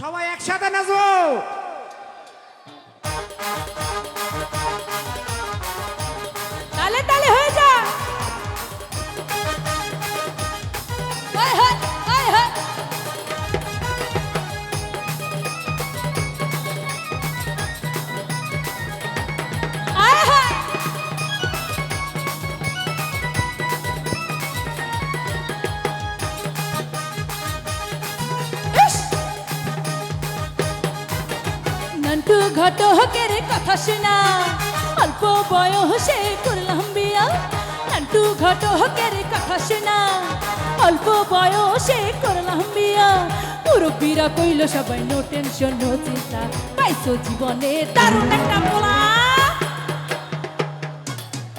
সবাই একসাথে নাচবো। নন্টু ঘটকের কথা শোনা। অল্প বয়সে করলাম বিয়া নন্টু ঘটকের কথা শোনা। অল্প বয়সে করলাম বিয়া, মুরব্বীরা কইল, সবাই নো টেনশন নো চিন্তা, পাইছো জীবনে দারুণ একটা পোলা।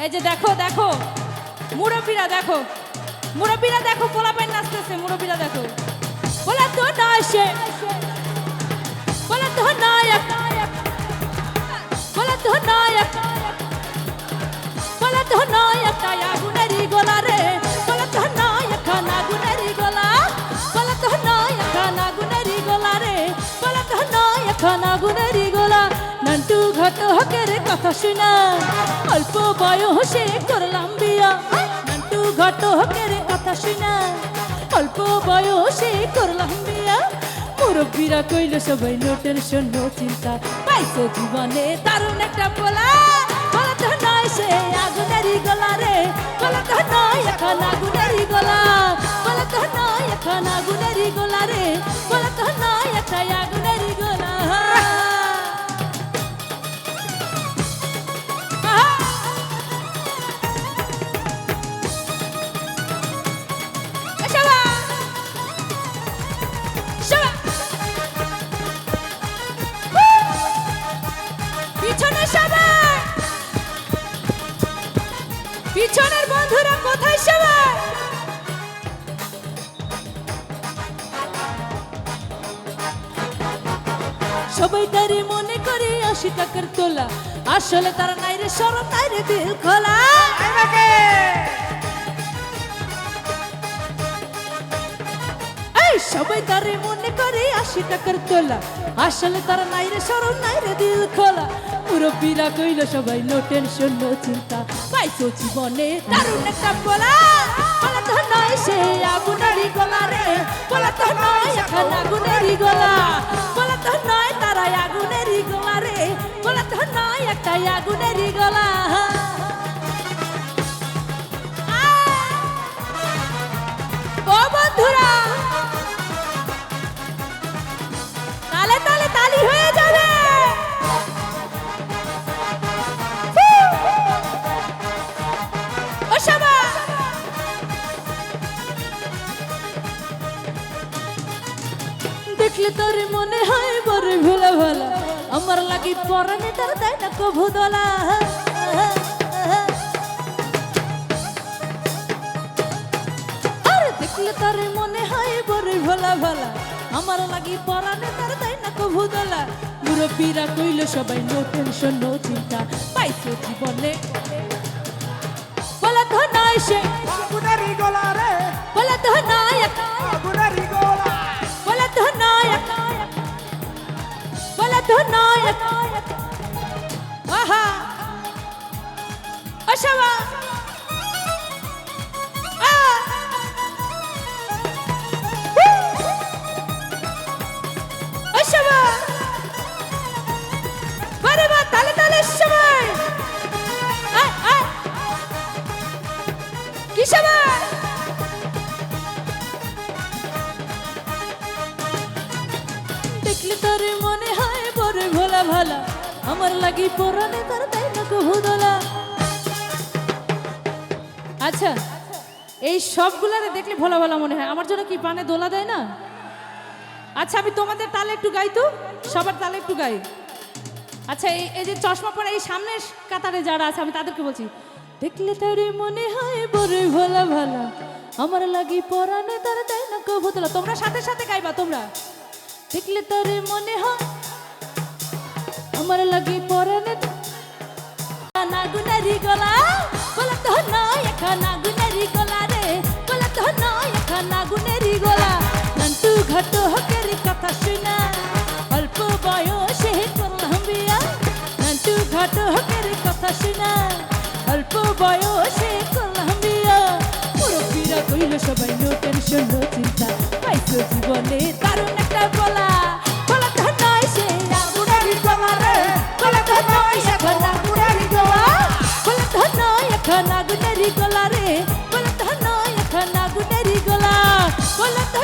এই যে দেখো দেখো, মুরব্বীরা দেখো মুরব্বীরা দেখো, পোলা পাই নাচতেছে, মুরব্বীরা দেখো। পোলা তো নয় সে পোলা তো নায়ক পোলা তো নায়ক পোলা তো নায়ক আগুনেরই গলা রে। পোলা তো নায়ক আগুনেরই গলা। পোলা তো নায়ক আগুনেরই গলা রে। পোলা তো নায়ক আগুনেরই গলা। নন্টু ঘট হকের কথা শোনা। অল্প বয়সে করলাম বিয়া। নন্টু ঘট হকের কথা শোনা। অল্প বয়সে করলাম বিয়া মুরব্বীরা কইল সবাই নো টেনশন নো চিন্তা। পাইছো জীবনে দারুণ একটা পোলা। বলা তো নয় সে আগুনেরই গলা রে। বলা তো নয় এখন আগুনেরই গলা। বলা তো নয় এখন আগুনেরই গলা রে। বলা তো নয় একটা আগুনেরই পিছনের বন্ধুরা কোথায় সবাই? সবাই তারে মনে করে আশি টাকার তোলা। আসলে তারা নাই রে সরম নাই রে দিল খোলা। সবাই তারে মনে করে আশি টাকার তোলা। আসলে তারা নাই রে সরম নাই রে দিল খোলা। মুরব্বীরা কইল, সবাই নো টেনশন নো চিন্তা। পাইছো জীবনে দারুণ একটা বলা। বলা তো নয় সে আগুনারি গলা রে। বলা তো নয় এখন আগুনেরই গলা। বলা তো নয় তারা আগুনেরই গলা রে। বলা তো নয় একটা আগুনেরই গলা। দেখলে তোর মনে হয় বড় ভোলা ভালা। আমার লাগি পরানে তার দেয় না কভু দলা। দেখলে তার মনে হয় বড় ভোলা ভালা। আমার লাগি পরানে তার দেয় না কভু দলা। মুরব্বীরা কইল সবাই নো টেনশন নো চিন্তা পাইছো জীবনে। বলা তো নয় সে। আগুনারি গলা রে। বলা নায়ক আহা অশাবা আয় কি সময় আমার লাগি পরানে তার তাই না কহুদলা আচ্ছা এই সবগুলারে দেখলে ভোলা ভালা মনে হয়। আমার জন্য কি পানে দোলা দেয় না? আচ্ছা আমি তোমাদের তালে একটু গাই তো। সবার তালে একটু গাই। আচ্ছা এই এই যে চশমা পরা এই সামনের কাতারে যারা আছে, আমি তাদেরকে বলছি, দেখলে তার মনে হয় বড় ভোলা ভালা। আমার লাগি পরানে তার তাই না কহুদলা তোমরা সাথে সাথে গাইবা, তোমরা। দেখলে তোর মনে হয় আমার লাগি পরে নাগুনারি গলা বলে তো নয় এখা নাগুনারি গলা রে। বলে তো নয় এখা নাগুনারি গলা। নান্টু ঘাটো হকের কথা শোনা। অল্প বয়সে করলাম বিয়া। নান্টু ঘাটো হকের কথা শোনা। অল্প বয়সে করলাম বিয়া। মুরব্বীরা কইল সবাই নো টেনশন নো চিন্তা। পাইছো জীবনে দারুণ একটা বলা chocolate